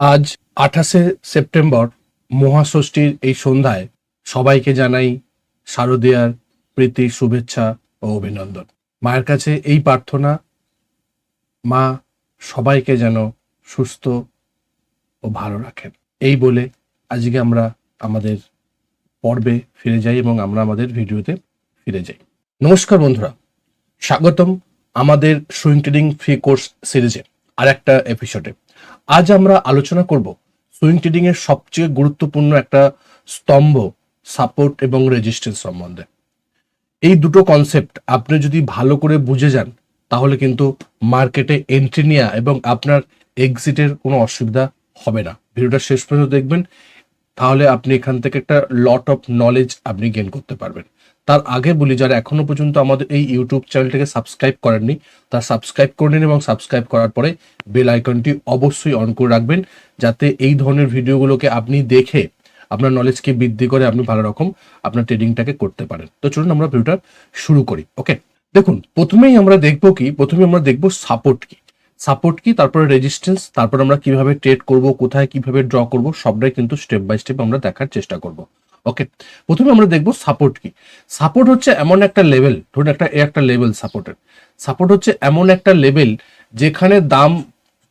আজ আঠাশে সেপ্টেম্বর মহাষষ্ঠীর এই সন্ধ্যায় সবাইকে জানাই শারদীয়ার প্রীতি, শুভেচ্ছা ও অভিনন্দন। মায়ের কাছে এই প্রার্থনা, মা সবাইকে যেন সুস্থ ও ভালো রাখেন। এই বলে আজকে আমরা আমাদের পর্বে ফিরে যাই এবং আমরা আমাদের ভিডিওতে ফিরে যাই। নমস্কার বন্ধুরা, স্বাগতম আমাদের সুইং ট্রেডিং ফ্রি কোর্স সিরিজে আর একটা এপিসোডে আজ আমরা আলোচনা করব সুইং ট্রেডিং এর সবচেয়ে গুরুত্বপূর্ণ একটা স্তম্ভ, সাপোর্ট এবং রেজিস্ট্যান্স সম্বন্ধে। এই দুটো কনসেপ্ট আপনি যদি ভালো করে বুঝে যান, তাহলে কিন্তু মার্কেটে এন্ট্রি নেওয়া এবং আপনার এক্সিটের কোনো অসুবিধা হবে না। ভিডিওটা শেষ পর্যন্ত দেখবেন, তাহলে আপনি এখান থেকে একটা লট অফ নলেজ আপনি গেন করতে পারবেন। তার আগে বলি, যারা এখনও পর্যন্ত আমাদের এই ইউটিউব চ্যানেলটাকে সাবস্ক্রাইব করেননি, তারা সাবস্ক্রাইব করে নিন এবং সাবস্ক্রাইব করার পরে বেল আইকনটি অবশ্যই অন করে রাখবেন, যাতে এই ধরনের ভিডিওগুলোকে আপনি দেখে আপনার নলেজকে বৃদ্ধি করে আপনি ভালো রকম আপনার ট্রেডিংটাকে করতে পারেন। তো চলুন আমরা ভিডিওটা শুরু করি। ওকে দেখুন, প্রথমেই আমরা দেখব কি? প্রথমে আমরা দেখব সাপোর্ট কি? সাপোর্ট কি? তারপরে রেজিস্ট্যান্স তারপর আমরা কীভাবে ট্রেড করব, কোথায় কীভাবে ড্র করব, সবটাই কিন্তু স্টেপ বাই স্টেপ আমরা দেখার চেষ্টা করব। ওকে প্রথমে আমরা দেখব সাপোর্ট কি। সাপোর্ট হচ্ছে এমন একটা লেভেল ধরুন একটা এ একটা লেভেল সাপোর্টের সাপোর্ট হচ্ছে এমন একটা লেভেল যেখানে দাম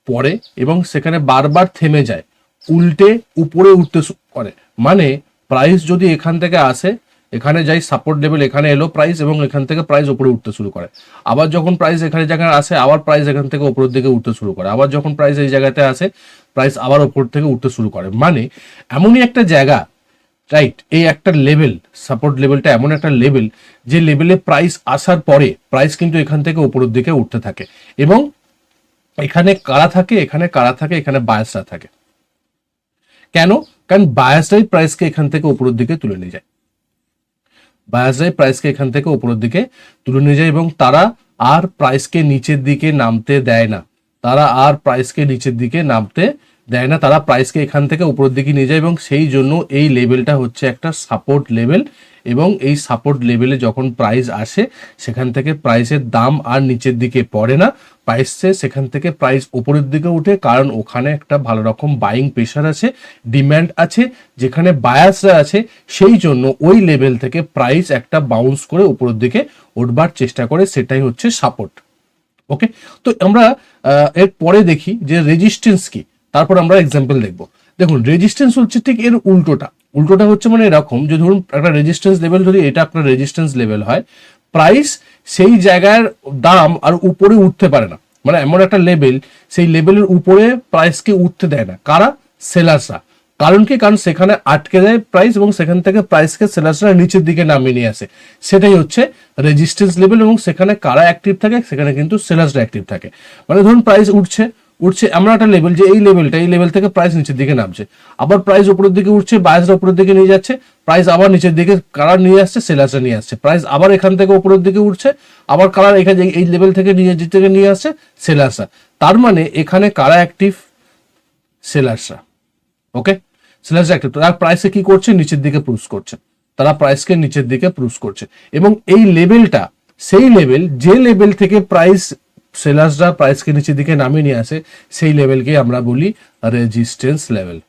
পড়ে এবং সেখানে বারবার থেমে যায়, উল্টে উপরে উঠতে করে। মানে প্রাইস যদি এখান থেকে আসে, এখানে যাই সাপোর্ট লেভেল এখানে এলো প্রাইস এবং এখান থেকে প্রাইস উপরে উঠতে শুরু করে। আবার যখন প্রাইস এখানে জায়গায় আসে, আবার প্রাইস এখান থেকে উপরের দিকে উঠতে শুরু করে। আবার যখন প্রাইস এই জায়গাতে আসে প্রাইস আবার উপর থেকে উঠতে শুরু করে। মানে এমনই একটা জায়গা রাইট এই একটা লেভেল সাপোর্ট লেভেলটা এমন একটা লেভেল যে লেভেলে প্রাইস আসার পরে প্রাইস কিন্তু এখান থেকে উপরের দিকে উঠতে থাকে। এবং এখানে কারা থাকে, এখানে কারা থাকে, এখানে বায়াসরা থাকে। কেন? কারণ বায়াসরাই প্রাইসকে এখান থেকে উপরের দিকে তুলে নিয়ে যায়। বায়াসরাই প্রাইসকে এখান থেকে উপরের দিকে তুলে নিয়ে যায় এবং তারা আর প্রাইসকে নিচের দিকে নামতে দেয় না। তারা আর প্রাইসকে নিচের দিকে নামতে দেয় না, তারা প্রাইসকে এখান থেকে উপরের দিকে নিয়ে যায় এবং সেই জন্য এই লেভেলটা হচ্ছে একটা সাপোর্ট লেভেল এবং এই সাপোর্ট লেভেলে যখন প্রাইস আসে, সেখান থেকে প্রাইসের দাম আর নিচের দিকে পড়ে না। প্রাইসে সেখান থেকে প্রাইস উপরের দিকে উঠে, কারণ ওখানে একটা ভালো রকম বাইং প্রেশার আছে ডিম্যান্ড আছে, যেখানে বায়াসরা আছে, সেই জন্য ওই লেভেল থেকে প্রাইস একটা বাউন্স করে উপরের দিকে উঠবার চেষ্টা করে, সেটাই হচ্ছে সাপোর্ট ওকে তো আমরা এর পরে দেখি যে রেজিস্ট্যান্স কি। তারপর আমরা এক্সাম্পল দেখব। দেখুন রেজিস্ট্যান্স হচ্ছে ঠিক এর উল্টোটা। উল্টোটা হচ্ছে মানে এরকম যে ধরুন একটা রেজিস্ট্যান্স লেভেল যদি এটা আপনার রেজিস্ট্যান্স লেভেল হয় প্রাইস সেই জায়গার দাম আর উপরে উঠতে পারে না। মানে এমন একটা লেভেল সেই লেভেলের উপরে প্রাইসকে উঠতে দেয় না। কারা? সেলার্সরা। কারণ কি? কারণ সেখানে আটকে দেয় প্রাইস এবং সেখান থেকে প্রাইসকে সেলার্সরা নিচের দিকে নামিয়ে নিয়ে আসে। সেটাই হচ্ছে রেজিস্ট্যান্স লেভেল এবং সেখানে কারা অ্যাক্টিভ থাকে, সেখানে কিন্তু সেলার্সরা অ্যাক্টিভ থাকে। মানে ধরুন প্রাইস উঠছে উঠছে এমন একটা লেভেল যে এই লেভেলটা এই লেভেল থেকে প্রাইস নিচের দিকে নামছে। আবার প্রাইস উপরের দিকে উঠছে বায়াসরা উপরের দিকে নিয়ে যাচ্ছে প্রাইস আবার নিচের দিকে কালার নিয়ে আসছে সেলার্সরা নিয়ে আসছে। প্রাইস আবার এখান থেকে উপরের দিকে উঠছে, আবার কালার এখানে এই লেভেল থেকে নিয়ে থেকে নিয়ে আসছে সেলার্সরা তার মানে এখানে কারা অ্যাক্টিভ সেলার্সরা ওকে সেলার্স অ্যাক্টিভ তারা প্রাইসে কি করছে? নিচের দিকে পুশ করছে। তারা প্রাইসকে নিচের দিকে পুশ করছে। এবং এই লেভেলটা সেই লেভেল যে লেভেল থেকে প্রাইস সেলার্সরা প্রাইসকে নিচের দিকে নামিয়ে নিয়ে আসে, সেই লেভেলকে আমরা বলি রেজিস্টেন্স লেভেল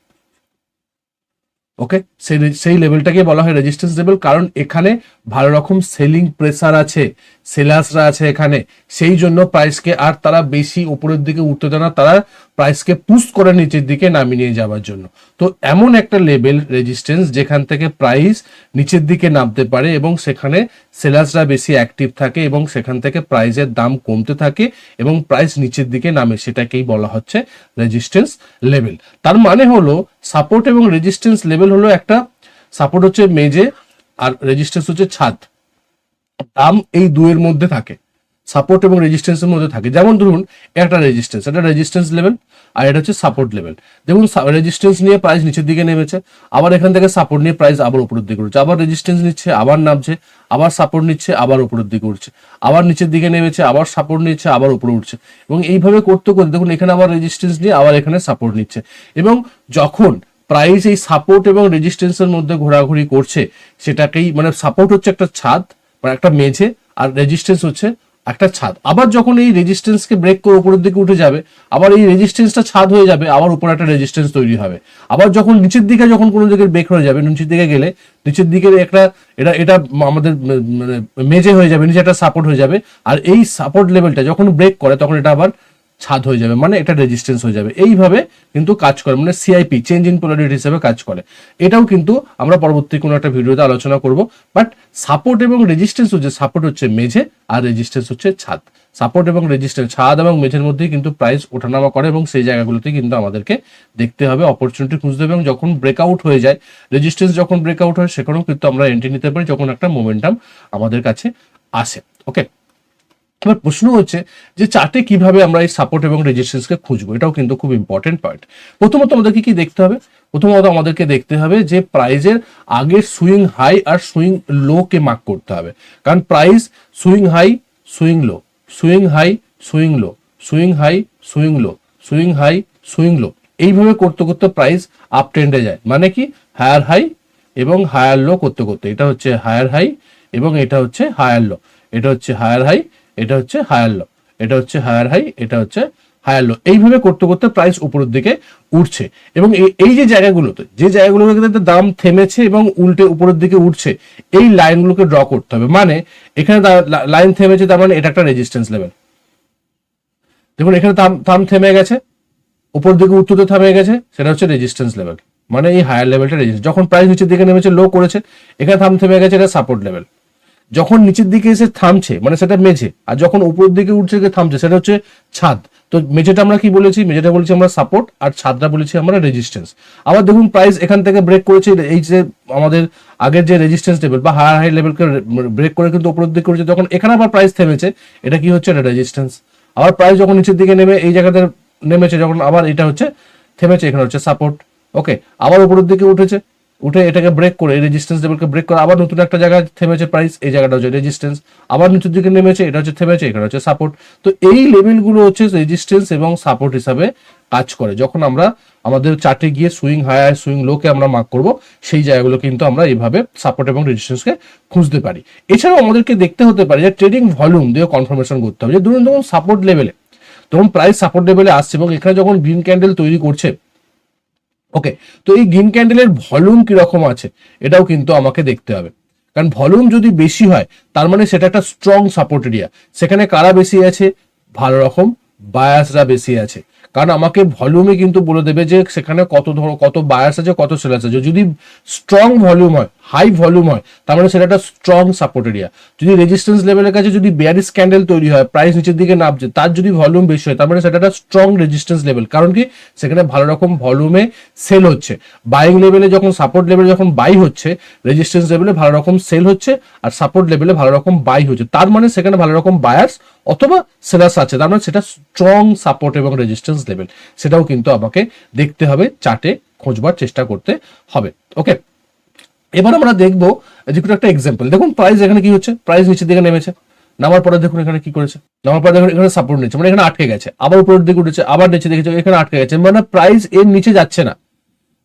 ওকে সেই সেই লেভেলটাকে বলা হয় রেজিস্ট্যান্স লেভেল কারণ এখানে ভালো রকম সেলিং প্রেসার আছে। সেলার্সরা আছে এখানে। সেই জন্য প্রাইসকে আর তারা বেশি উপরের দিকে উঠতে দেয় না, তারা প্রাইসকে পুশ করে নিচের দিকে নামিয়ে নিয়ে যাওয়ার জন্য। তো এমন একটা লেভেল রেজিস্ট্যান্স যেখান থেকে প্রাইস নিচের দিকে নামতে পারে এবং সেখানে সেলার্সরা বেশি অ্যাক্টিভ থাকে এবং সেখান থেকে প্রাইসের দাম কমতে থাকে এবং প্রাইস নিচের দিকে নামে, সেটাকেই বলা হচ্ছে রেজিস্ট্যান্স লেভেল তার মানে হলো সাপোর্ট এবং রেজিস্ট্যান্স লেভেল হলো একটা সাপোর্ট হচ্ছে মেজে আর রেজিস্ট্যান্স হচ্ছে ছাদ। দাম এই দুয়ের মধ্যে থাকে। সাপোর্ট এবং রেজিস্ট্যান্সের মধ্যে থাকে। যেমন ধরুন, একটা রেজিস্ট্যান্স এটা রেজিস্ট্যান্স লেভেল আর এটা হচ্ছে সাপোর্ট লেভেল দেখুন রেজিস্ট্যান্স নিয়ে প্রাইস নিচের দিকে নেমেছে, আবার এখান থেকে সাপোর্ট নিয়ে প্রাইস আবার উপরের দিকে উঠছে। আবার রেজিস্ট্যান্স নিচ্ছে, আবার নামছে, আবার সাপোর্ট নিচ্ছে, আবার উপরের দিকে উঠছে। আবার নিচের দিকে নেমেছে, আবার সাপোর্ট নিচ্ছে, আবার উপরে উঠছে। এবং এইভাবে করতে করতে, দেখুন, এখানে আবার রেজিস্ট্যান্স নিয়ে আবার এখানে সাপোর্ট নিচ্ছে। এবং যখন প্রাইস এই সাপোর্ট এবং রেজিস্ট্যান্সের মধ্যে ঘোরাঘুরি করছে, সেটাকেই মানে সাপোর্ট হচ্ছে একটা ছাদ মানে একটা মেঝে আর রেজিস্টেন্স হচ্ছে একটা ছাদ। আবার যখন এই রেজিস্ট্যান্সকে ব্রেক করে উপরের দিকে উঠে যাবে, আবার এই রেজিস্ট্যান্সটা ছাদ হয়ে যাবে, আবার উপরে একটা রেজিস্ট্যান্স তৈরি হবে। আবার যখন নিচের দিকে যখন কোনো দিকে ব্রেক হয়ে যাবে, নিচের দিকে গেলে, নিচের দিকে একটা, এটা এটা আমাদের মানে মেজে হয়ে যাবে, নিচে একটা সাপোর্ট হয়ে যাবে। আর এই সাপোর্ট লেভেলটা যখন ব্রেক করে, তখন এটা আবার ছাদ হয়ে যাবে মানে এটা রেজিস্ট্যান্স হয়ে যাবে। এইভাবে কিন্তু কাজ করে মানে সিআইপি চেঞ্জ ইন পোলারিটি হিসেবে কাজ করে। এটাও কিন্তু আমরা পরবর্তী কোনো একটা ভিডিওতে আলোচনা করব। বাট সাপোর্ট এবং রেজিস্ট্যান্স হচ্ছে সাপোর্ট হচ্ছে মেঝে আর রেজিস্ট্যান্স হচ্ছে ছাদ। সাপোর্ট এবং রেজিস্ট্যান্স ছাদ এবং মেঝের মধ্যেই কিন্তু প্রাইস ওঠানামা করে এবং সেই জায়গাগুলোতে কিন্তু আমাদেরকে দেখতে হবে অপরচুনিটি খুঁজতে হবে এবং যখন ব্রেকআউট হয়ে যায় রেজিস্ট্যান্স যখন ব্রেকআউট হয়, সেখানেও কিন্তু আমরা এন্ট্রি নিতে পারি যখন একটা মোমেন্টাম আমাদের কাছে আসে। ওকে এবার প্রশ্ন হচ্ছে যে চার্টে কীভাবে আমরা এই সাপোর্ট এবং রেজিস্ট্যান্সকে খুঁজবো? এটাও কিন্তু খুব ইম্পর্টেন্ট পয়েন্ট প্রথমত আমাদেরকে কি দেখতে হবে? প্রথমত আমাদেরকে দেখতে হবে যে প্রাইজের আগে সুইং হাই আর সুইং লো কে মার্ক করতে হবে। কারণ price swing high swing low swing high swing low swing high swing low swing high swing low এইভাবে করতে করতে প্রাইস আপ ট্রেন্ডে যায়। মানে কি? হায়ার হাই এবং হায়ার লো করতে করতে। এটা হচ্ছে হায়ার হাই এবং এটা হচ্ছে হায়ার লো এটা হচ্ছে হায়ার হাই এটা হচ্ছে হায়ার লো এটা হচ্ছে হায়ার হাই এটা হচ্ছে হায়ার লো এইভাবে করতে করতে প্রাইস উপরের দিকে উঠছে। এবং এই- যে জায়গাগুলোতে যে জায়গাগুলোতে দাম থেমেছে এবং উল্টে উপরের দিকে উঠছে, এই লাইনগুলোকে ড্র করতে হবে। মানে এখানে লাইন থেমেছে, তার মানে এটা একটা রেজিস্ট্যান্স লেভেল দেখুন, এখানে দাম থেমে গেছে উপর দিকে উত্তরতে থামে গেছে, সেটা হচ্ছে রেজিস্ট্যান্স লেভেল মানে এই হায়ার লেভেলটা রেজিস্ট যখন প্রাইস নিচের দিকে নেমেছে লো করেছে, এখানে থাম থেমে গেছে, এটা সাপোর্ট লেভেল যখন নিচের দিকে এসে থামছে মানে সেটা মেঝে, আর যখন উপরের দিকে উঠছে থামছে, সেটা হচ্ছে ছাদ। তো মেঝেটা আমরা কি বলেছি? মেঝেটা বলেছি আমরা সাপোর্ট আর ছাদটা বলেছি আমরা রেজিস্ট্যান্স আবার দেখুন প্রাইস এখান থেকে ব্রেক করেছে, এই যে আমাদের আগের যে রেজিস্ট্যান্স লেভেল বা হায়ার হাই লেভেলকে ব্রেক করে কিন্তু উপরের দিকে করেছে, তখন এখানে আবার প্রাইস থেমেছে, এটা কি হচ্ছে? এটা রেজিস্ট্যান্স আবার প্রাইস যখন নিচের দিকে নেমে, এই জায়গাতে নেমেছে, যখন আবার এটা হচ্ছে, থেমেছে, এখানে হচ্ছে সাপোর্ট ওকে আবার উপরের দিকে উঠেছে। উঠে এটাকে ব্রেক করে রেজিস্ট্যান্স লেভেলকে ব্রেক করে, আবার নতুন একটা জায়গায় থেমেছে প্রাইস এই জায়গাটা হচ্ছে রেজিস্ট্যান্স আবার নিচের দিকে নেমেছে, এটা হচ্ছে থেমেছে, এখানে হচ্ছে সাপোর্ট তো এই লেভেলগুলো হচ্ছে রেজিস্ট্যান্স এবং সাপোর্ট হিসাবে কাজ করে। যখন আমরা আমাদের চার্টে গিয়ে সুইং হায়ার সুইং লোকে আমরা মার্ক করব, সেই জায়গাগুলো কিন্তু আমরা এইভাবে সাপোর্ট এবং রেজিস্ট্যান্সকে খুঁজতে পারি। এছাড়াও আমাদেরকে দেখতে হতে পারে যে ট্রেডিং ভলিউম দিয়ে কনফার্মেশন করতে হবে। যে ধরুন ধরুন সাপোর্ট লেভেলে তখন প্রাইস সাপোর্ট লেভেলে আসছে এবং এখানে যখন গ্রিন ক্যান্ডেল তৈরি করছে ওকে তো এই গ্রিন ক্যান্ডেলের ভলিউম কীরকম আছে? এটাও কিন্তু আমাকে দেখতে হবে। কারণ ভলিউম যদি বেশি হয়, তার মানে সেটা একটা স্ট্রং সাপোর্ট এরিয়া সেখানে কারা বেশি আছে? ভালো রকম বায়াসরা বেশি আছে। কারণ আমাকে ভলিউমে কিন্তু বলে দেবে যে সেখানে কত ধরো, কত বায়াস আছে, কত সেলাস আছে। যদি স্ট্রং ভলিউম হয় হাই ভলিউম হয়, তার মানে সেটা একটা স্ট্রং সাপোর্ট এরিয়া যদি রেজিস্ট্যান্স লেভেলের কাছে যদি বিয়ারিস ক্যান্ডেল তৈরি হয় প্রাইস নিচের দিকে নামছে, তার যদি ভলিউম বেশি হয়, তার মানে সেটা একটা স্ট্রং রেজিস্ট্যান্স লেভেল কারণ কি? সেখানে ভালো রকম ভলিউমে সেল হচ্ছে। বাইং লেভেলে যখন সাপোর্ট লেভেলে যখন বাই হচ্ছে রেজিস্ট্যান্স লেভেলে ভালো রকম সেল হচ্ছে আর সাপোর্ট লেভেলে ভালো রকম বাই হচ্ছে। তার মানে সেখানে ভালো রকম বায়ার্স অথবা সেলার্স আছে, তার মানে সেটা স্ট্রং সাপোর্ট এবং রেজিস্ট্যান্স লেভেল সেটাও কিন্তু আমাকে দেখতে হবে চার্টে খোঁজবার চেষ্টা করতে হবে। ওকে এবার আমরা দেখব যে কোনো একটা এক্সাম্পল দেখুন প্রাইস এখানে কি হচ্ছে? প্রাইস নিচের দিকে নেমেছে। নামার পরে দেখুন এখানে কি করেছে? নামার পরে দেখুন এখানে সাপোর্ট নিচ্ছে। মানে এখানে আটকে গেছে। আবার উপরের দিকে উঠেছে, আবার নিচে দেখেছে, এখানে আটকে গেছে। মানে প্রাইস এর নিচে যাচ্ছে না।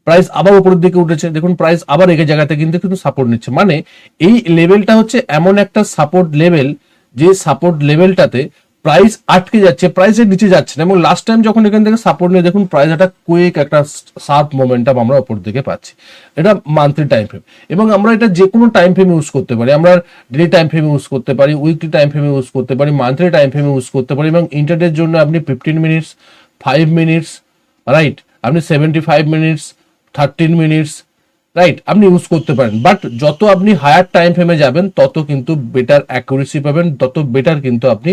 প্রাইস আবার উপরের দিকে উঠেছে। দেখুন প্রাইস আবার এই জায়গাতে কিন্তু কিন্তু সাপোর্ট নিচ্ছে। মানে এই লেভেলটা হচ্ছে এমন একটা সাপোর্ট লেভেল যে সাপোর্ট লেভেলটাতে প্রাইস আটকে যাচ্ছে প্রাইসের নিচে যাচ্ছে না। এবং লাস্ট টাইম যখন এখান থেকে সাপোর্ট নিয়ে দেখুন প্রাইস একটা কুইক একটা শার্প মোমেন্টাম আমরা উপর দিকে পাচ্ছি। এটা মান্থলি টাইম ফ্রেম এবং আমরা এটা যে কোনো টাইম ফ্রেম ইউজ করতে পারি। আমরা ডেলি টাইম ফ্রেম ইউজ করতে পারি উইকলি টাইম ফ্রেম ইউজ করতে পারি মান্থলি টাইম ফ্রেম ইউজ করতে পারি। এবং ইন্টারডের জন্য আপনি fifteen minutes five minutes right আপনি seventy five minutes thirteen minutes right আপনি ইউজ করতে পারেন বাট যত আপনি হায়ার টাইম ফ্রেমে যাবেন, তত কিন্তু বেটার অ্যাকুরেসি পাবেন, তত বেটার কিন্তু আপনি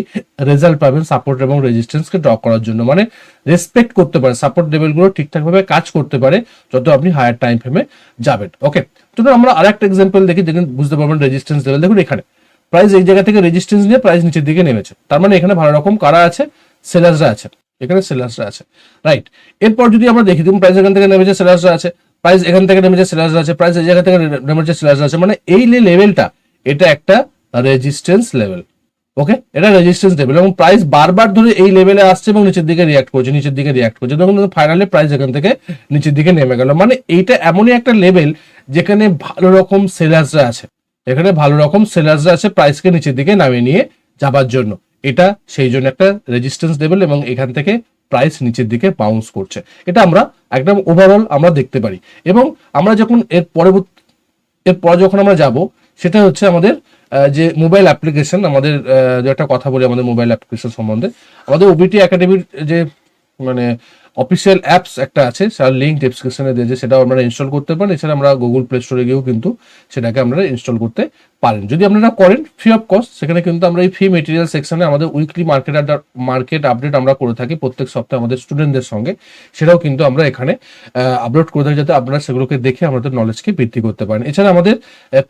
রেজাল্ট পাবেন সাপোর্ট এবং রেজিস্ট্যান্সকে ড্র করার জন্য। মানে রেসপেক্ট করতে পারে সাপোর্ট লেভেলগুলো ঠিকঠাকভাবে কাজ করতে পারে, যত আপনি হায়ার টাইম ফ্রেমে যাবেন। ওকে তো আমরা আরেকটা এক্সাম্পল দেখি, দেখুন, বুঝতে পারবেন রেজিস্ট্যান্স লেভেল দেখুন এখানে প্রাইস এই জায়গা থেকে রেজিস্ট্যান্স নিয়ে প্রাইস নিচের দিকে নেমেছে। তার মানে এখানে ভালো রকম কারা আছে? সেলার্সরা আছে। এখানে সেলার্সরা আছে। রাইট এরপর যদি আমরা দেখি, দেখুন প্রাইস এখান থেকে নেমেছে সেলার্সরা আছে। প্রাইস এখান থেকে নেমেছে সেলার্সরা আছে প্রাইস এই জায়গা থেকে নেমেছে সেলার্সরা আছে মানে এই যে লেভেলটা এটা একটা রেজিস্ট্যান্স লেভেল ওকে এটা রেজিস্ট্যান্স লেভেল এবং প্রাইস বারবার ধরে এই লেভেলে আসছে এবং নিচের দিকে রিয়াক্ট করছে, নিচের দিকে রিয়াক্ট করছে, তখন ফাইনালি প্রাইস এখান থেকে নিচের দিকে নেমে গেল মানে এইটা এমনই একটা লেভেল যেখানে ভালো রকম সেলার্সরা আছে, এখানে ভালো রকম সেলার্সরা আছে প্রাইসকে নিচের দিকে নামিয়ে নিয়ে যাবার জন্য, এটা সেই জন্য একটা রেজিস্ট্যান্স লেভেল এবং এখান থেকে প্রাইস নিচের দিকে বাউন্স করছে। এটা আমরা একদম ওভারঅল আমরা দেখতে পারি। এবং আমরা যখন এর পরবর্তী, এর পরে যখন আমরা যাব, সেটা হচ্ছে আমাদের যে মোবাইল অ্যাপ্লিকেশন আমাদের যে একটা কথা বলি আমাদের মোবাইল অ্যাপ্লিকেশন সম্বন্ধে, আমাদের ওবিটি একাডেমির যে মানে অফিসিয়াল অ্যাপস একটা আছে তার লিঙ্ক ডেসক্রিপশনে দিয়েছে সেটাও আপনারা ইনস্টল করতে পারেন। এছাড়া আমরা গুগল প্লে স্টোরে গিয়েও কিন্তু সেটাকে আপনারা ইনস্টল করতে পারেন। যদি আপনারা করেন ফ্রি অফ কস্ট সেখানে কিন্তু আমরা এই ফ্রি মেটেরিয়াল সেকশনে আমাদের উইকলি মার্কেট মার্কেট আপডেট আমরা করে থাকি প্রত্যেক সপ্তাহে আমাদের স্টুডেন্টদের সঙ্গে। সেটাও কিন্তু আমরা এখানে আপলোড করে থাকি যাতে আপনারা সেগুলোকে দেখে আমাদের নলেজকে বৃদ্ধি করতে পারেন। এছাড়া আমাদের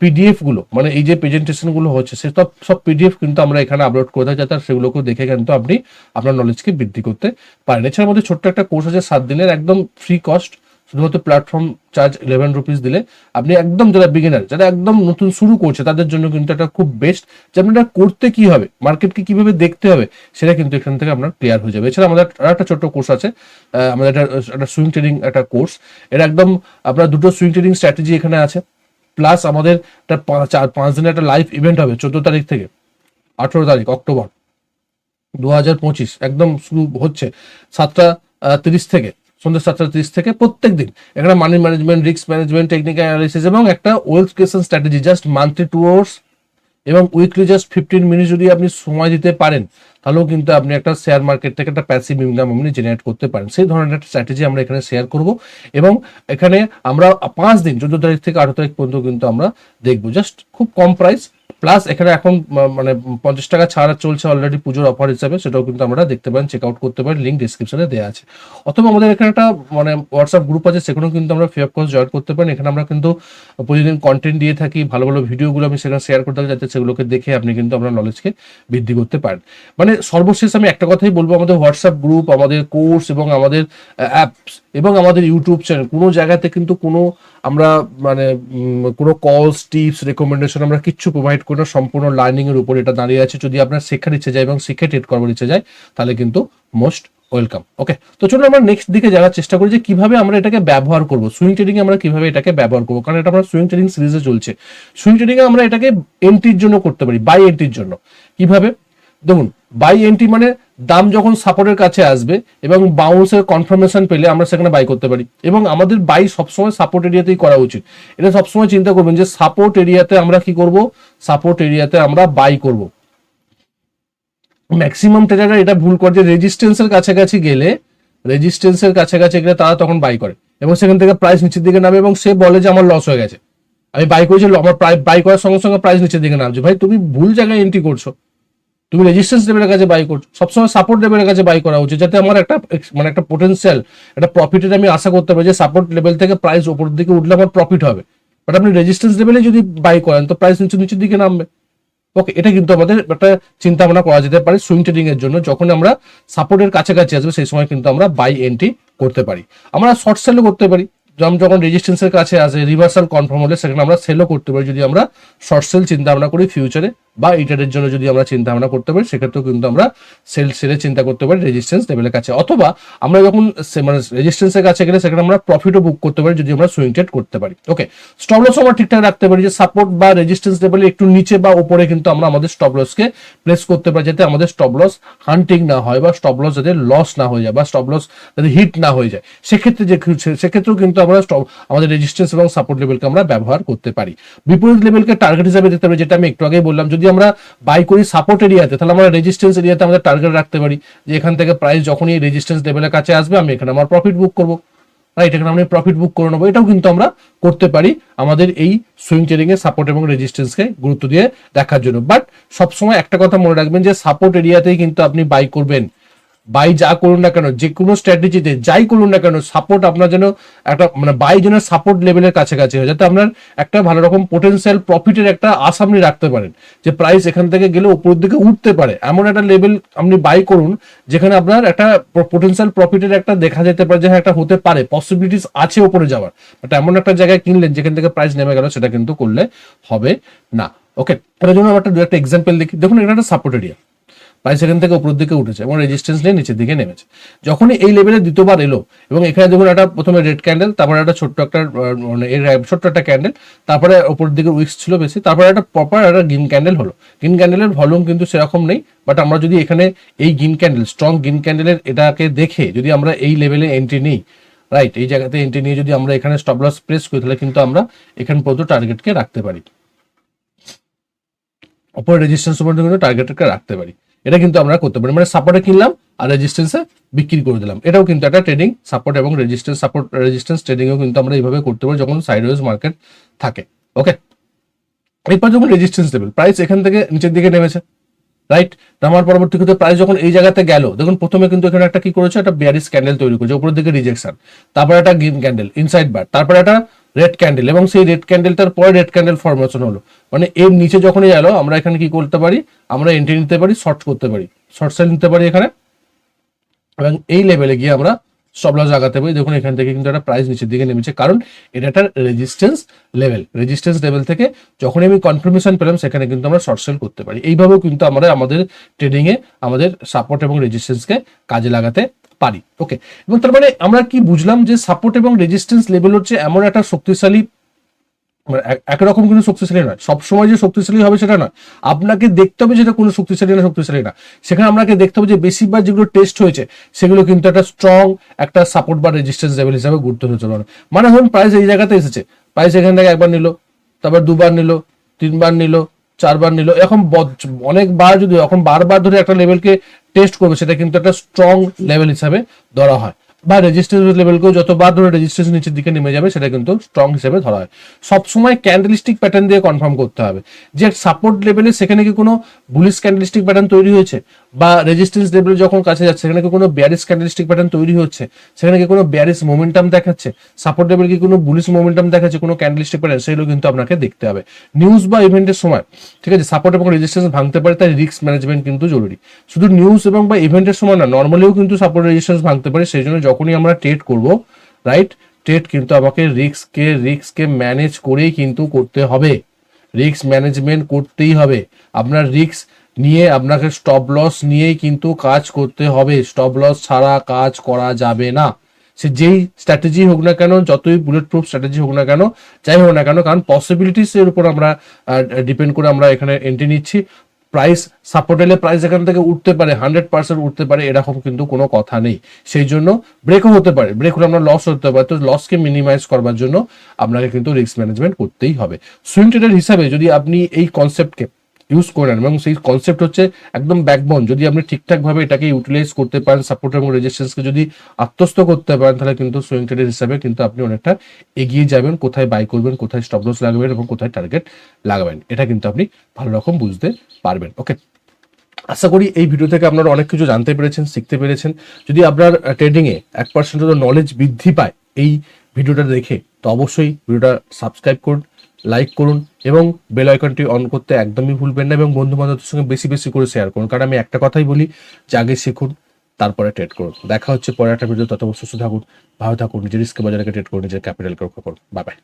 পিডিএফগুলো মানে এই যে প্রেজেন্টেশনগুলো হচ্ছে, সে সব সব পিডিএফ কিন্তু আমরা এখানে আপলোড করে থাকি যাতে সেগুলোকে দেখে কিন্তু আপনি আপনার নলেজকে বৃদ্ধি করতে পারেন। এছাড়া আমাদের ছোট্ট একটা কোর্স আছে সাত দিনের একদম ফ্রি কস্ট শুধুমাত্র প্ল্যাটফর্ম চার্জ ইলেভেন রুপিস দিলে। আপনি একদম যারা বিগিনার যারা একদম নতুন শুরু করছে, তাদের জন্য কিন্তু এটা খুব বেস্ট যে আপনি এটা করতে কি হবে মার্কেটকে কীভাবে দেখতে হবে, সেটা কিন্তু এখান থেকে আপনার ক্লিয়ার হয়ে যাবে। এছাড়া আমাদের আর একটা ছোট্ট কোর্স আছে আমাদের একটা একটা সুইং ট্রেডিং একটা কোর্স এটা একদম আপনার দুটো সুইং ট্রেডিং স্ট্র্যাটেজি এখানে আছে প্লাস আমাদের একটা চার, পাঁচ দিনের একটা লাইভ ইভেন্ট হবে চোদ্দ তারিখ থেকে, আঠেরো তারিখ, অক্টোবর। দু হাজার পঁচিশ, একদম শুরু হচ্ছে। সাতটা তিরিশ থেকে, সন্ধ্যা সাতটা তিরিশ থেকে প্রত্যেক দিন। এখানে money management risk management technical analysis এবং একটা wealth creation strategy just monthly two hours এবং উইকলি জাস্ট ফিফটিন মিনিট যদি আপনি সময় দিতে পারেন, তাহলেও কিন্তু আপনি একটা শেয়ার মার্কেট থেকে একটা প্যাসিভ ইনকাম আপনি জেনারেট করতে পারেন। সেই ধরনের একটা স্ট্র্যাটেজি আমরা এখানে শেয়ার করব এবং এখানে আমরা পাঁচ দিন, চোদ্দ তারিখ থেকে আঠারো তারিখ পর্যন্ত কিন্তু আমরা দেখব। জাস্ট খুব কম প্রাইস প্লাস এখানে এখন মানে পঞ্চাশ টাকা ছাড় চলছে অলরেডি পুজোর অফার হিসাবে, সেটাও কিন্তু আমরা দেখতে পারেন চেক আউট করতে পারেন লিঙ্ক ডিসক্রিপশনে দেওয়া আছে। অথবা আমাদের এখানে একটা মানে হোয়াটসঅ্যাপ গ্রুপ আছে, সেখানেও কিন্তু আমরা ফ্রি অফ কস্ট জয়েন করতে পারেন। এখানে আমরা কিন্তু প্রতিদিন কন্টেন্ট দিয়ে থাকি, ভালো ভালো ভিডিওগুলো আমি সেখানে শেয়ার করতে থাকি যাতে সেগুলোকে দেখে আপনি কিন্তু আপনার নলেজকে বৃদ্ধি করতে পারেন। মানে সর্বশেষ আমি একটা কথাই বলব, আমাদের হোয়াটসঅ্যাপ গ্রুপ আমাদের কোর্স এবং আমাদের অ্যাপস এবং আমাদের ইউটিউব চ্যানেল কোনো জায়গাতে কিন্তু কোনো আমরা মানে কোনো কলস টিপস রেকমেন্ডেশন আমরা কিচ্ছু প্রোভাইড করি না সম্পূর্ণ লার্নিং এর উপর এটা দাঁড়িয়ে আছে। যদি আপনার শেখার ইচ্ছে যায় এবং শিখে ট্রেড করবার ইচ্ছে যায়, তাহলে কিন্তু মোস্ট ওয়েলকাম ওকে তো চলুন আমরা নেক্সট দিকে যাওয়ার চেষ্টা করি যে কীভাবে আমরা এটাকে ব্যবহার করব। সুইং ট্রেডিং আমরা কীভাবে এটাকে ব্যবহার করব? কারণ এটা আমরা সুইং ট্রেডিং সিরিজে চলছে। সুইং ট্রেডিং আমরা এটাকে এন্ট্রির জন্য করতে পারি বাই এন্ট্রির জন্য। কীভাবে? দেখুন বাই এন্ট্রি মানে দাম যখন সাপোর্টের কাছে আসবে এবং বাউন্সের কনফার্মেশন পেলে আমরা সেখানে বাই করতে পারি। এবং আমাদের বাই সবসময় সাপোর্ট এরিয়াতেই করা উচিত। এটা সবসময় চিন্তা করবেন যে সাপোর্ট এরিয়াতে আমরা কি করব? সাপোর্ট এরিয়াতে আমরা বাই করব। ম্যাক্সিমাম ট্রেডাররা এটা ভুল করে যে রেজিস্ট্যান্সের কাছাকাছি গেলে রেজিস্ট্যান্সের কাছাকাছি গেলে তারা তখন বাই করে। এবং সেখান থেকে প্রাইস নিচের দিকে নামে এবং সে বলে যে আমার লস হয়ে গেছে। আমি বাই করেছি, আমার বাই করার সঙ্গে সঙ্গে প্রাইস নিচের দিকে নামছে। ভাই, তুমি ভুল জায়গায় এন্ট্রি করছ। তুমি রেজিস্ট্যান্স লেভেলের কাছে বাই করছ। সবসময় সাপোর্ট লেভেলের কাছে বাই করা উচিত, যাতে আমার একটা মানে একটা পোটেন্সিয়াল একটা প্রফিটের আমি আশা করতে পারি যে সাপোর্ট লেভেল থেকে প্রাইস উপরের দিকে উঠলে আমার প্রফিট হবে। বাট আপনি রেজিস্ট্যান্স লেভেলে যদি বাই করেন, তো প্রাইস নিচে নিচের দিকে নামবে। ওকে এটা কিন্তু আমাদের একটা চিন্তা ভাবনা করা যেতে পারে সুইং ট্রেডিং এর জন্য। যখন আমরা সাপোর্টের কাছাকাছি আসবে, সেই সময় কিন্তু আমরা বাই এন্ট্রি করতে পারি। আমরা শর্ট সেলও করতে পারি। যখন রেজিস্ট্যান্সের কাছে আসে রিভার্সাল কনফার্ম হলে সেখানে আমরা সেলও করতে পারি যদি আমরা শর্ট সেল চিন্তা ভাবনা করি ফিউচারে বা ইটারের জন্য যদি আমরা চিন্তা ভাবনা করতে পারি, সেক্ষেত্রেও কিন্তু আমরা সেল সেলে চিন্তা করতে পারি রেজিস্ট্যান্স লেভেলের কাছে। অথবা আমরা যখন মানে রেজিস্ট্যান্সের কাছে গেলে সেখানে আমরা প্রফিটও বুক করতে পারি যদি আমরা সুইং ট্রেড করতে পারি। ওকে স্টপ লস আমরা ঠিকঠাক রাখতে পারি যে সাপোর্ট বা রেজিস্ট্যান্স লেভেলে একটু নিচে বা উপরে কিন্তু আমরা আমাদের স্টপ লসকে প্লেস করতে পারি যাতে আমাদের স্টপ লস হান্টিং না হয় বা স্টপ লস যাতে লস না হয়ে যায় বা স্টপ লস যাতে হিট না হয়ে যায়। সেক্ষেত্রে যে সেক্ষেত্রেও কিন্তু আমরা আমাদের রেজিস্ট্যান্স এবং সাপোর্ট লেভেলকে আমরা ব্যবহার করতে পারি। বিপরীত লেভেলকে টার্গেট হিসাবে দিতে পারি, যেটা আমি একটু আগেই বললাম, যদি আমরা বাই করি সাপোর্ট এরিয়াতে তাহলে আমরা রেজিস্ট্যান্স এরিয়াতে আমাদের টার্গেট রাখতে পারি। যে এখান থেকে প্রাইস যখনই রেজিস্ট্যান্স লেভেলের কাছে আসবে, আমি এখানে আমার প্রফিট বুক করব। রাইট এখানে আমি প্রফিট বুক করে নেব। এটাও কিন্তু আমরা করতে পারি আমাদের এই সুইং ট্রেডিং এর সাপোর্ট এবং রেজিস্ট্যান্সকে গুরুত্ব দিয়ে দেখার জন্য। বাট সবসময় একটা কথা মনে রাখবেন যে সাপোর্ট এরিয়াতেই কিন্তু আপনি বাই করবেন। বাই যা করুন না কেন, যে কোনো স্ট্র্যাটেজিতে যাই করুন না কেন সাপোর্ট আপনার যেন একটা মানে বাই যেন সাপোর্ট লেভেলের কাছাকাছি হয়, যাতে আপনার একটা ভালো রকম পোটেন্সিয়াল প্রফিটের একটা আশা আপনি রাখতে পারেন, যে প্রাইস এখান থেকে গেলে উপরের দিকে উঠতে পারে। এমন একটা লেভেল আপনি বাই করুন, যেখানে আপনার একটা পোটেন্সিয়াল প্রফিটের একটা দেখা যেতে পারে, যে হ্যাঁ একটা হতে পারে পসিবিলিটিস আছে উপরে যাওয়ার। বাট এমন একটা জায়গায় কিনলেন, যেখান থেকে প্রাইস নেমে গেল, সেটা কিন্তু করলে হবে না। ওকে তার জন্য একটা, দু একটা এক্সাম্পল দেখি। দেখুন, এটা একটা সাপোর্ট এরিয়া প্রাইস এখান থেকে উপরের দিকে উঠেছে এবং রেজিস্ট্যান্স নিয়ে নিচের দিকে নেমেছে। যখনই এই লেভেলে দ্বিতীয়বার এলো এবং এখানে দেখুন একটা প্রথমে রেড ক্যান্ডেল তারপরে একটা ছোট্ট একটা মানে এর ছোট্ট একটা ক্যান্ডেল তারপরে উপরের দিকে উইক্স ছিল বেশি, তারপরে একটা প্রপার একটা গ্রিন ক্যান্ডেল হলো। গ্রিন ক্যান্ডেলের ভলিউম কিন্তু সেরকম নেই বাট আমরা যদি এখানে এই গ্রিন ক্যান্ডেল স্ট্রং গ্রিন ক্যান্ডেলের এটাকে দেখে যদি আমরা এই লেভেলে এন্ট্রি নিই রাইট এই জায়গাতে এন্ট্রি নিয়ে যদি আমরা এখানে স্টপ লস প্রেস করি, তাহলে কিন্তু আমরা এখান পর্যন্ত টার্গেটকে রাখতে পারি। অপর রেজিস্ট্যান্স পর্যন্ত কিন্তু টার্গেটকে রাখতে পারি। এটা কিন্তু আমরা করতে পারি। মানে সাপোর্টে কিনলাম আর রেজিস্ট্যান্সে বিক্রি করে দিলাম। এটাও কিন্তু একটা ট্রেডিং সাপোর্ট এবং রেজিস্ট্যান্স সাপোর্ট রেজিস্ট্যান্স ট্রেডিংও কিন্তু আমরা এইভাবে করতে পারি যখন সাইডওয়েজ মার্কেট থাকে। ওকে এরপর যখন রেজিস্ট্যান্স লেভেল প্রাইস এখান থেকে নিচের দিকে নেমেছে রাইট নামার পরবর্তী ক্ষেত্রে প্রাইস যখন এই জায়গাতে গেল, দেখুন প্রথমে কিন্তু এখানে একটা কি করেছে? একটা বিয়ারিস ক্যান্ডেল তৈরি করেছে, উপরের দিকে রিজেকশন তারপর একটা গ্রিন ক্যান্ডেল ইনসাইড বার তারপর একটা রেড ক্যান্ডেল এবং সেই রেড ক্যান্ডেলটার পরে রেড ক্যান্ডেল ফরমেশন হলো। মানে এর নিচে যখনই গেল আমরা এখানে কি করতে পারি? আমরা এন্ট্রি নিতে পারি শর্ট করতে পারি। শর্ট সেল নিতে পারি এখানে। এবং এই লেভেলে গিয়ে আমরা স্টপ লস লাগাতে পারি। দেখুন, এখান থেকে কিন্তু একটা প্রাইস নিচের দিকে নেমেছে। কারণ এটা একটা রেজিস্ট্যান্স লেভেল রেজিস্ট্যান্স লেভেল থেকে যখনই আমি কনফার্মেশন পেলাম, সেখানে কিন্তু আমরা শর্ট সেল করতে পারি। এইভাবেও কিন্তু আমরা আমাদের ট্রেডিংয়ে আমাদের সাপোর্ট এবং রেজিস্ট্যান্সকে কাজে লাগাতে পারি। ওকে এবং তার মানে আমরা কি বুঝলাম যে সাপোর্ট এবং রেজিস্ট্যান্স লেভেল হচ্ছে এমন একটা শক্তিশালী একরকম কিন্তু শক্তিশালী নয়। সবসময় যে শক্তিশালী হবে সেটা নয়। আপনাকে দেখতে হবে যেটা কোনো শক্তিশালী না শক্তিশালী না। সেখানে আপনাকে দেখতে হবে যে বেশিরভাগ যেগুলো টেস্ট হয়েছে, সেগুলো কিন্তু একটা স্ট্রং একটা সাপোর্ট বা রেজিস্ট্যান্স লেভেল হিসাবে গুরুত্ব পারে। মানে ধরুন প্রাইস এই জায়গাতে এসেছে। প্রাইস এখান থেকে একবার নিল, তারপর দুবার নিল, তিনবার নিল, চারবার নিল। এখন বদ- অনেকবার যদি, এখন বারবার ধরে একটা লেভেলকে টেস্ট করবে, সেটা কিন্তু একটা স্ট্রং লেভেল হিসাবে ধরা হয়। বা রেজিস্ট্রেশন লেভেলকেও যতবার ধরে রেজিস্ট্রেশন নিচের দিকে নেমে যাবে, সেটা কিন্তু স্ট্রং হিসেবে ধরা হয়। সবসময় ক্যান্ডেলিস্টিক প্যাটার্ন দিয়ে কনফার্ম করতে হবে। যে সাপোর্ট লেভেলে সেখানে কি কোনো বুলিশ ক্যান্ডেলিস্টিক প্যাটার্ন তৈরি হয়েছে? বা রেজিস্ট্যান্স লেভেলে যখন কাছে যাচ্ছে, সেখানে কি কোনো ব্যারিস ক্যান্ডেলিস্টিক প্যাটার্ন তৈরি হচ্ছে? সেখানে কি কোনো ব্যারিস মোমেন্টাম দেখাচ্ছে? সাপোর্ট লেভেল কি কোনো বুলিশ মোমেন্টাম দেখাচ্ছে? কোনো ক্যান্ডেলিস্টিক প্যাটার্ন সেগুলো কিন্তু আপনাকে দেখতে হবে। নিউজ বা ইভেন্টের সময়, ঠিক আছে? সাপোর্ট এবং রেজিস্ট্রেশন ভাঙতে পারে, তাই রিস্ক ম্যানেজমেন্ট কিন্তু জরুরি। শুধু নিউজ এবং বা ইভেন্টের সময় না নর্মালিও কিন্তু সাপোর্ট রেজিস্ট্রেশন ভাঙতে পারে, সেই জন্য যখনই আমরা ট্রেড করব রাইট ট্রেড কিন্তু আমাকে রিস্ককে রিস্ককে ম্যানেজ করেই কিন্তু করতে হবে। রিস্ক ম্যানেজমেন্ট করতেই হবে। আপনার রিস্ক নিয়ে আপনাকে স্টপ লস নিয়েই কিন্তু কাজ করতে হবে। স্টপ লস ছাড়া কাজ করা যাবে না। সে যেই স্ট্র্যাটেজি হোক না কেন, যতই বুলেট প্রুফ স্ট্র্যাটেজি হোক না কেন, যাই হোক না কেন, কারণ পসিবিলিটিস এর উপর আমরা ডিপেন্ড করে আমরা এখানে এন্ট্রি নিচ্ছি। প্রাইস সাপোর্ট এলে প্রাইস এখান থেকে উঠতে পারে হান্ড্রেড পার্সেন্ট উঠতে পারে, এরকম কিন্তু কোনো কথা নেই। সেই জন্য ব্রেকও হতে পারে। ব্রেক হলে আমরা লস হতে পারে। তো লসকে মিনিমাইজ করবার জন্য আপনাকে কিন্তু রিস্ক ম্যানেজমেন্ট করতেই হবে। সুইং ট্রেডার হিসাবে যদি আপনি এই কনসেপ্টকে ইউজ করে নেন। এবং সেই কনসেপ্ট হচ্ছে একদম ব্যাকবোন যদি আপনি ঠিকঠাকভাবে এটাকে ইউটিলাইজ করতে পারেন সাপোর্ট এবং রেজিস্ট্যান্সকে যদি আত্মস্থ করতে পারেন, তাহলে কিন্তু সুইং ট্রেডার হিসাবে কিন্তু আপনি অনেকটা এগিয়ে যাবেন, কোথায় বাই করবেন, কোথায় স্টপ লস লাগাবেন এবং কোথায় টার্গেট লাগাবেন। এটা কিন্তু আপনি ভালো রকম বুঝতে পারবেন। ওকে আশা করি এই ভিডিও থেকে আপনারা অনেক কিছু জানতে পেরেছেন, শিখতে পেরেছেন। যদি আপনার ট্রেডিং এ এক পার্সেন্ট নলেজ বৃদ্ধি পায় এই ভিডিওটা দেখে, তো অবশ্যই ভিডিওটা সাবস্ক্রাইব করুন। লাইক করুন এবং বেল আইকনটি অন করতে একদমই ভুলবেন না এবং বন্ধু বান্ধবদের সঙ্গে বেশি বেশি করে শেয়ার করুন। কারণ আমি একটা কথাই বলি, যে আগে শিখুন, তারপরে ট্রেড করুন। দেখা হচ্ছে পরে একটা ভিডিও তত সুস্থ থাকুন, ভালো থাকুন, নিজের রিস্কে বাজারকে ট্রেড করুন, নিজের ক্যাপিটালকে রক্ষা করুন। Bye bye